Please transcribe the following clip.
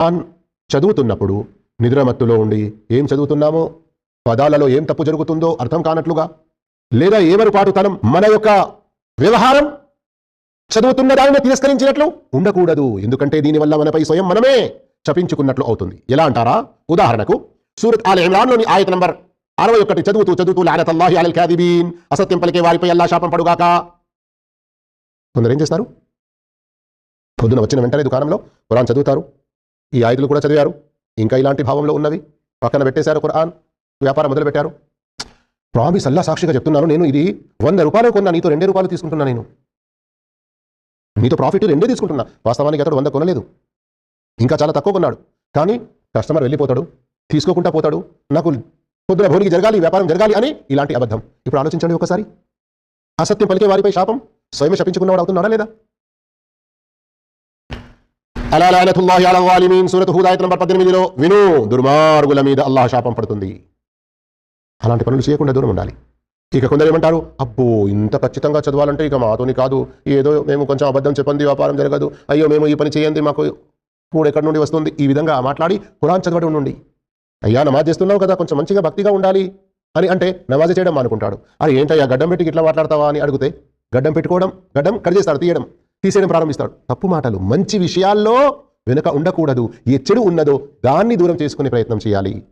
ఖురాన్ చదువుతున్నప్పుడు నిద్రమత్తులో ఉండి ఏం చదువుతున్నామో పదాలలో ఏం తప్పు జరుగుతుందో అర్థం కానట్లుగా? లేదా ఏమరుపాటుతనం మన యొక్క వ్యవహారం చదువుతున్న దానిని తిరస్కరించినట్లు? ఉండకూడదు. ఎందుకంటే దీనివల్ల మనపై స్వయం మనమే చపించుకున్నట్లు అవుతుంది. ఎలా అంటారా? ఉదాహరణకు సూరత్ ఆల్ ఇమ్రాన్లోని ఆయత నంబర్ అరవై ఒకటి చదువుతూ చదువుతూ లానతల్లాహి అలల్ కాదిబీన్ అసత్యం పలికే వారిపై అల్లా శాపం పడుగాక. కొందరు ఏం చేస్తారు? పొద్దున వచ్చిన వెంటనే దుకాణంలో ఖురాన్ చదువుతారు. ఈ ఆయుధులు కూడా చదివారు. ఇంకా ఇలాంటి భావంలో ఉన్నవి పక్కన పెట్టేశారు ఖురాన్ వ్యాపారం మొదలు పెట్టారు ప్రామిస్ అల్లా సాక్షిగా చెప్తున్నాను నేను ఇది వంద రూపాయలు కొన్నా నీతో రెండే రూపాయలు తీసుకుంటున్నా నేను. నీతో ప్రాఫిట్ రెండే తీసుకుంటున్నా. వాస్తవానికి అతడు వంద కొనలేదు. ఇంకా చాలా తక్కువ కొన్నాడు. కానీ కస్టమర్ వెళ్ళిపోతాడు తీసుకోకుండా పోతాడు. నాకు పొద్దున భోనికి జరగాలి వ్యాపారం జరగాలి అని ఇలాంటి అబద్ధం. ఇప్పుడు ఆలోచించండి ఒకసారి. అసత్యం పలికే వారిపై శాపం స్వయం శపించుకున్నవాడు అవుతున్నాడా లేదా? అలా లానతుల్లాహి అలా వాలిమీన్. సూరత్ హూద్ ఆయత నంబర్ పద్దెనిమిదిలో విను దుర్మార్గుల మీద అల్లాహ్ శాపం పడుతుంది అలాంటి పనులు చేయకుండా దూరం ఉండాలి. ఇక కొందరు ఏమంటారు? అబ్బో ఇంత ఖచ్చితంగా చదవాలంటే ఇక మాతోని కాదు. ఏదో మేము కొంచెం అబద్ధం చెప్పండి వ్యాపారం జరగదు. అయ్యో మేము ఈ పని చేయండి మాకు కూడా ఎక్కడి నుండి వస్తుంది? ఈ విధంగా మాట్లాడి ఖురాన్ చదవడం నుండి. అయ్యా నమాజ్ చేస్తున్నావు కదా కొంచెం మంచిగా భక్తిగా ఉండాలి అని అంటే నమాజ్ చేయడం అనుకుంటాడు అది ఏంటయ్యా గడ్డం పెట్టి ఇట్లా మాట్లాడతావా అని అడిగితే గడ్డం పెట్టుకోవడం గడ్డం కట్ చేస్తాడు తీయడం. తీసేయడం ప్రారంభిస్తాడు. తప్పు మాటలు మంచి విషయాల్లో వెనుక ఉండకూడదు. ఏ చెడు ఉన్నదో దాన్ని దూరం చేసుకునే ప్రయత్నం చేయాలి.